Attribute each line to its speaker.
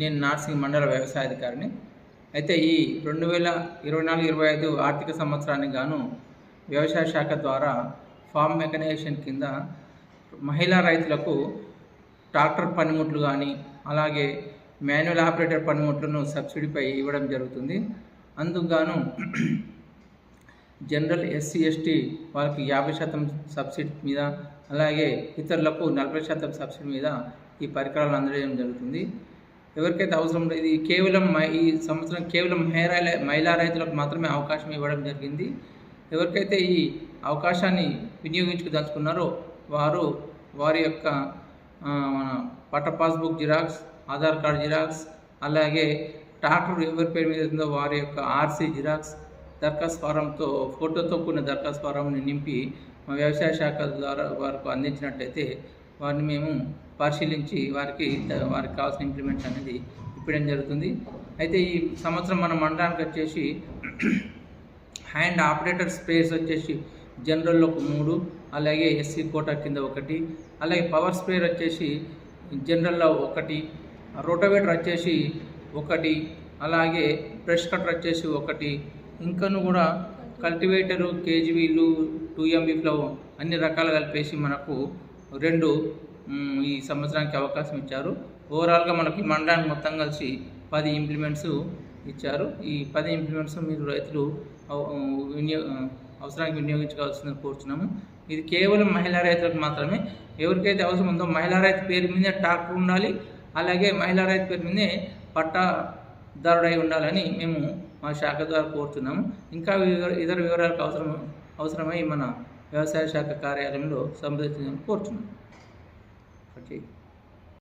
Speaker 1: నేను నార్సింగ్ మండల వ్యవసాయ అధికారిని అయితే ఈ రెండు వేల ఇరవై నాలుగు ఇరవై ఐదు ఆర్థిక సంవత్సరానికి గాను వ్యవసాయ శాఖ ద్వారా ఫార్మ్ మెకనైజేషన్ కింద మహిళా రైతులకు ట్రాక్టర్ పనిముట్లు కానీ అలాగే మాన్యువల్ ఆపరేటర్ పనిముట్లను సబ్సిడీపై ఇవ్వడం జరుగుతుంది. అందుకుగాను జనరల్ ఎస్సీ ఎస్టీ వాళ్ళకి యాభై శాతం సబ్సిడీ మీద అలాగే ఇతరులకు నలభై శాతం సబ్సిడీ మీద ఈ పరికరాలు అందజేయడం జరుగుతుంది. ఎవరికైతే అవసరం లేదు ఇది కేవలం ఈ సంవత్సరం కేవలం మహిళా మహిళా రైతులకు మాత్రమే అవకాశం ఇవ్వడం జరిగింది. ఎవరికైతే ఈ అవకాశాన్ని వినియోగించుకోదలుచుకున్నారో వారు వారి యొక్క మన పట్ట passbook xerox Aadhaar card xerox అలాగే ట్రాక్టర్ ఎవరి పేరు మీద ఉందో వారి యొక్క ఆర్సీ జిరాక్స్ దరఖాస్తు ఫారంతో ఫోటోతో కూడిన దరఖాస్తు ఫారంని నింపి మా వ్యవసాయ శాఖ ద్వారా వారికి అందించినట్టయితే వారిని మేము పరిశీలించి వారికి వారికి కావాల్సిన ఇంప్లిమెంట్ అనేది ఇప్పడం జరుగుతుంది. అయితే ఈ సంవత్సరం మన మండలానికి వచ్చేసి హ్యాండ్ ఆపరేటర్ స్పేస్ వచ్చేసి జనరల్లో ఒక మూడు అలాగే ఎస్సీ కోటా కింద ఒకటి అలాగే పవర్ స్ప్రేయర్ వచ్చేసి జనరల్లో ఒకటి రోటోవేటర్ వచ్చేసి ఒకటి అలాగే బ్రష్ కట్టర్ వచ్చేసి ఒకటి. ఇంకను కూడా కల్టివేటరు కేజీవీలు టూ ఎంబీలో అన్ని రకాలు కలిపేసి మనకు రెండు ఈ సంవత్సరానికి అవకాశం ఇచ్చారు. ఓవరాల్గా మనకి మండలానికి మొత్తం కలిసి పది ఇంప్లిమెంట్స్ ఇచ్చారు. ఈ పది ఇంప్లిమెంట్స్ మీరు రైతులు వినియోగ వినియో అవసరానికి వినియోగించుకోవాల్సిందని కోరుతున్నాము ఇది కేవలం మహిళా రైతులకు మాత్రమే. ఎవరికైతే అవసరం ఉందో మహిళా రైతు పేరు మీదే ట్రాక్టర్ ఉండాలి. అలాగే మహిళా రైతు పేరు మీదే పట్టాదారుడై ఉండాలని మేము మా శాఖ ద్వారా కోరుతున్నాము ఇంకా వివర- ఇతర వివరాలకు అవసరం అవసరమై మన వ్యవసాయ శాఖ కార్యాలయంలో సంప్రదించాలని కోరుతున్నాము ఓకే.